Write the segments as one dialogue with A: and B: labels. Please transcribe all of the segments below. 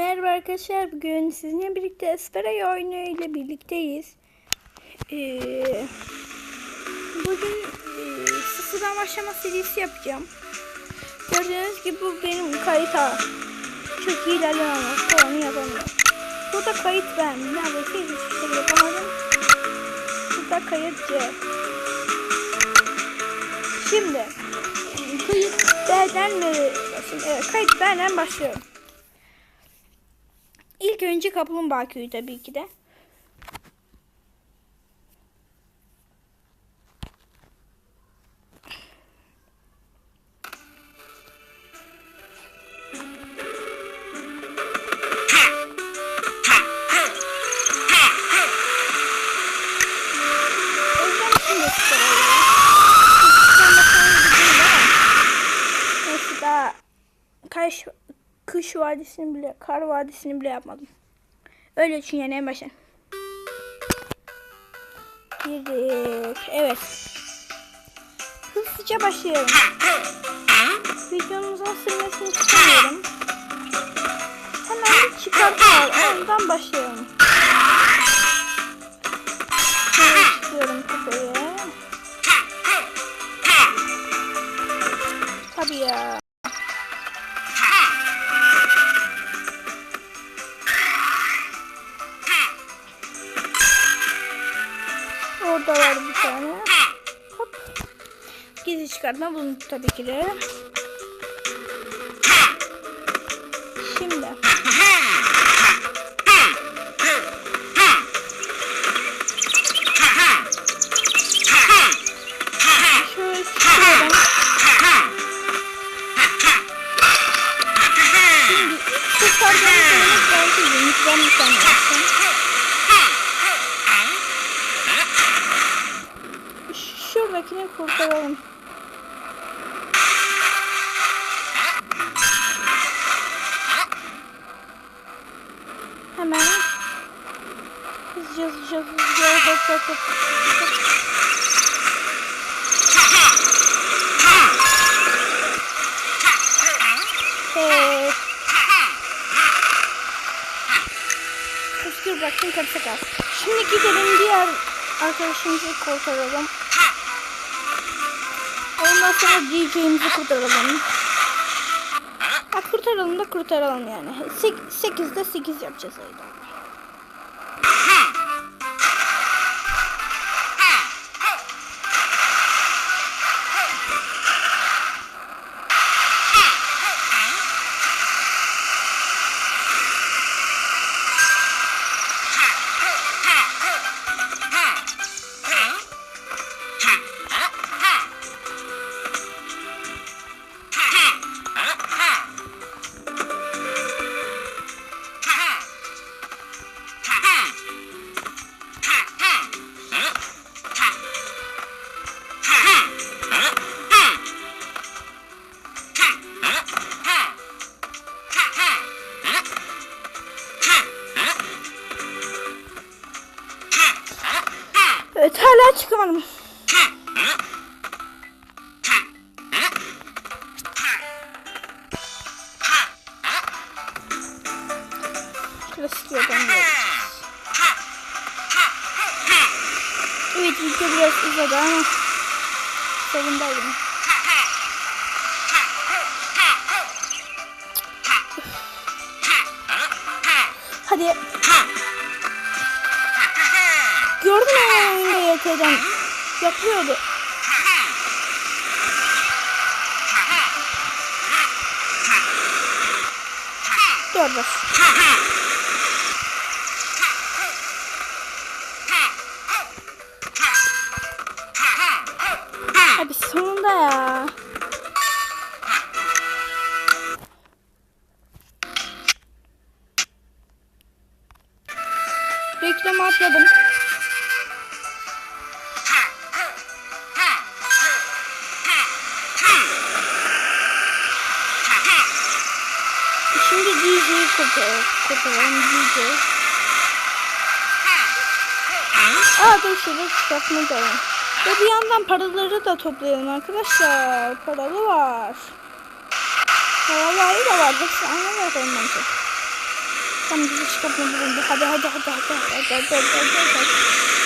A: Merhaba arkadaşlar. Bugün sizinle birlikte Esperay oyunu ile birlikteyiz. Ee, bugün e, sıfırdan başlama serisi yapacağım. Gördüğünüz gibi bu benim kayıt ha. Çok iyi ilerlemem. Falan yapamıyorum. Burada kayıt ben. Neredeyse hiçbir şey yapamadım. Burada kayıt C. Şimdi kayıt B'den mi? Şimdi, evet, kayıt B'den başlıyorum. Önce Kaplumbağa Köyü tabii ki de. Vadisini bile, kar vadisini bile yapmadım. Öyle düşün yani en başa. Girdik. Evet. Hızlıca başlayalım. Videomuzun sürmesini istemiyorum. Hemen var. Ondan başlayalım. Çıkıyorum kafayı. Tabii ya. Gizli çıkartma bunu tabii ki de. Şimdi. Şöyle çıkıyorum. Şimdi kurtardığımız belki yumurtadan bir tane yapsın. Şuradakini kurtaralım. Hemen hızlıca hızlıca hızlıca hop hop hop. Evet. Özgür bıraktım karışa kal. Şimdi gidelim diğer arkadaşımızı kurtaralım. Ondan sonra DJ'imizi kurtaralım. Ha, kurtaralım da kurtaralım yani. 8'de 8 yapacağız ayda. Video biraz uzadı ama sonundaydım. Hadi. Gördün mü oyunda YT'den? Yapıyordu. Dur Abi sonunda ya. Reklamı atladım. Şimdi DJ'yi kurtar kurtaralım DJ. Aa dur şurada çıkartma devam. Ve bir yandan paraları da toplayalım arkadaşlar. Paralı var. Paralı da var. Hepsi aynı bakalım bence. Tam bizi çıkartma bulundu. Hadi hadi hadi hadi hadi hadi hadi hadi hadi hadi.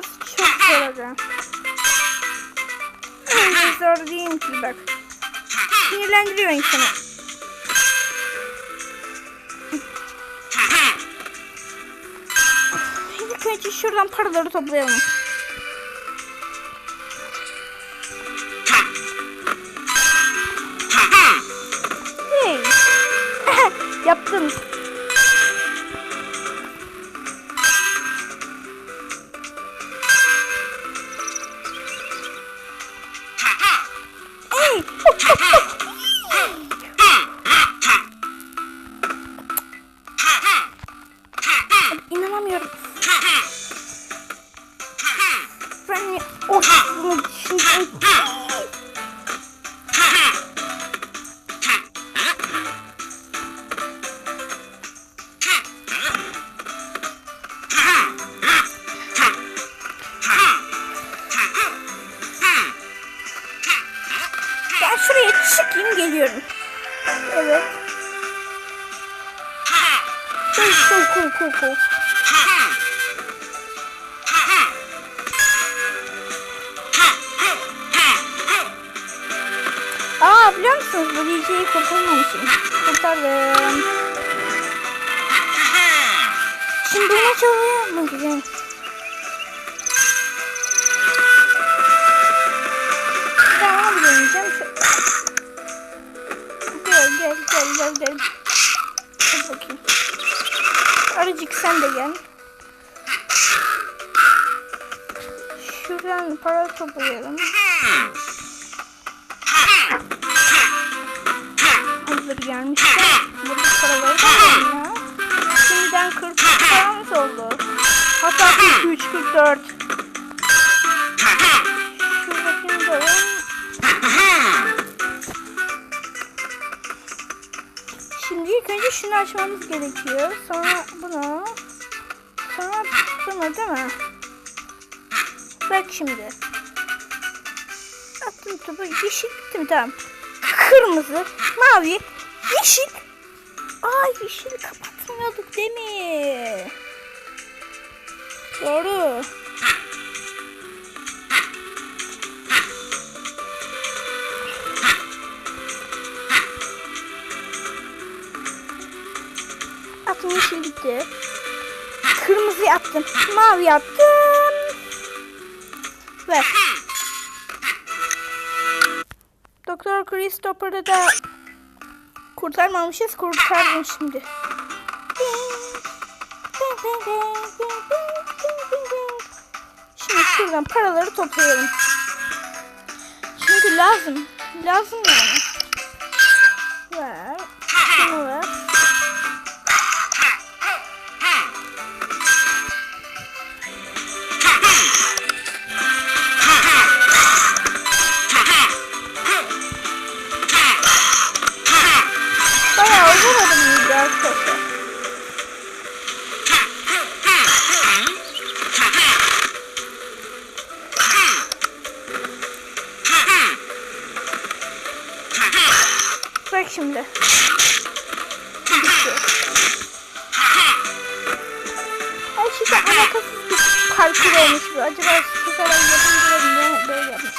A: Burası çok zor aga. Öyle zor değil ki bak. Sinirlendiriyor insanı. İlk önce şuradan paraları toplayalım. Musunuz bu DJ'yi kurtarmamışım. Kurtardım. Şimdi ne çalıyor mu güzel. Ben onu bilemeyeceğim. Şu... Gel gel gel gel gel. Hadi bakayım. Arıcık sen de gel. Şuradan para toplayalım. Gelmişken burada paraları da ya. Şimdiden 40 paramız oldu. Hatta 43, 44. Şuradakini de. Şimdi ilk önce şunu açmamız gerekiyor. Sonra bunu. Sonra bunu değil mi? Bak şimdi. Attım topu. Yeşil bitti mi? Tamam. Kırmızı, mavi, yeşil. Aa yeşil kapatmıyorduk değil mi? Doğru. Attım yeşil gitti. Kırmızı attım. Mavi attım. Ver. Doktor Christopher'ı da kurtarmamışız. Kurtardım şimdi. Şimdi şuradan paraları toplayalım. Çünkü lazım. Lazım yani. Ver. Şunu ver. Şimdi. Bitti. Her şeyde alakasız bir parkur olmuş bu. Acaba şu kadar yapınca ne böyle yapmış?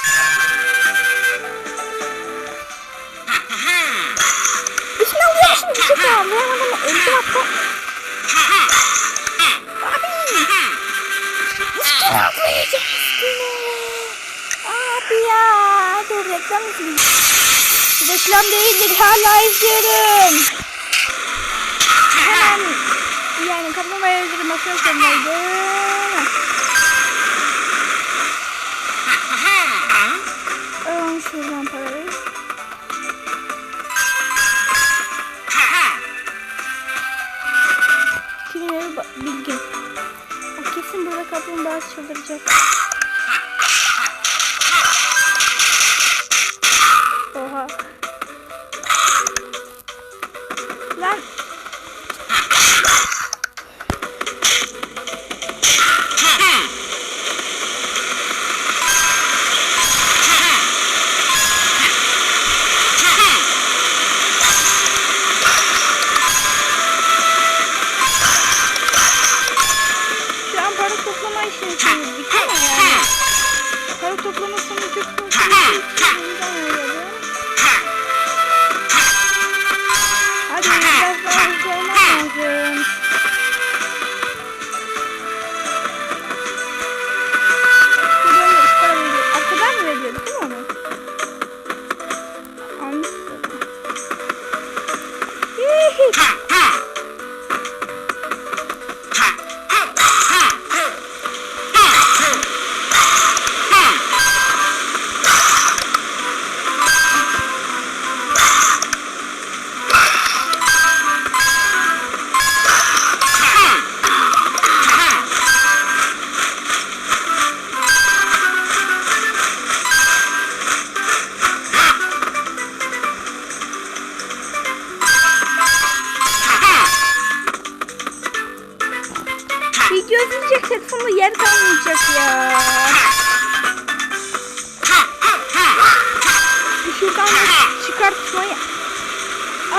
A: İşini alıyormuşum bir şey anlayamadım. Öldüm hatta. Abi. Üstüne atlayacağım üstüne. Abi ya. Dur reklam izleyeyim. Reklam değildir hala izliyorum. Hemen yani kapamaya öldürüm arkadaşlar neydi? Alalım şuradan parayı. Kimleri bilgin. Kesin burada kaplumbağası çıldıracak.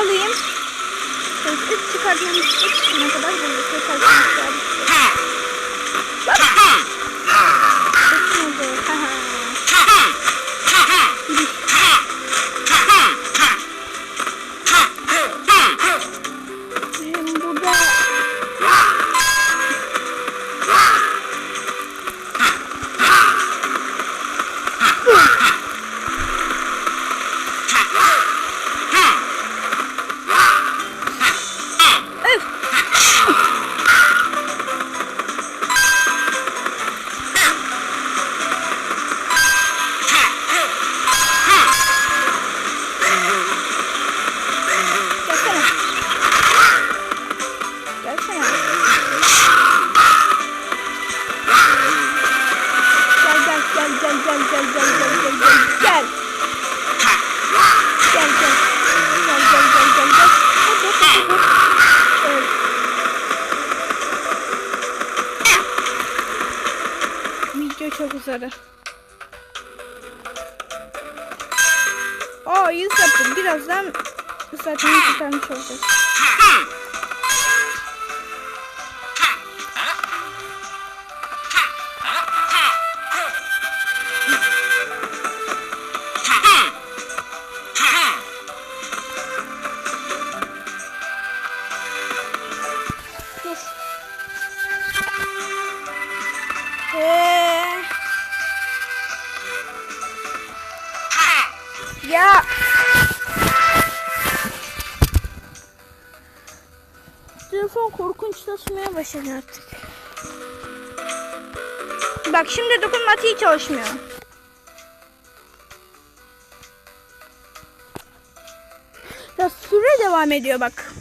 A: alayım. Evet, üst çıkartmamız üst çıkana kadar bunu tekrar çıkartalım. birazdan zaten kurtarmış olacağız. Ee? Yeah. mikrofon korkunçlaşmaya başladı artık. Bak şimdi dokunmatiği çalışmıyor. Ya süre devam ediyor bak.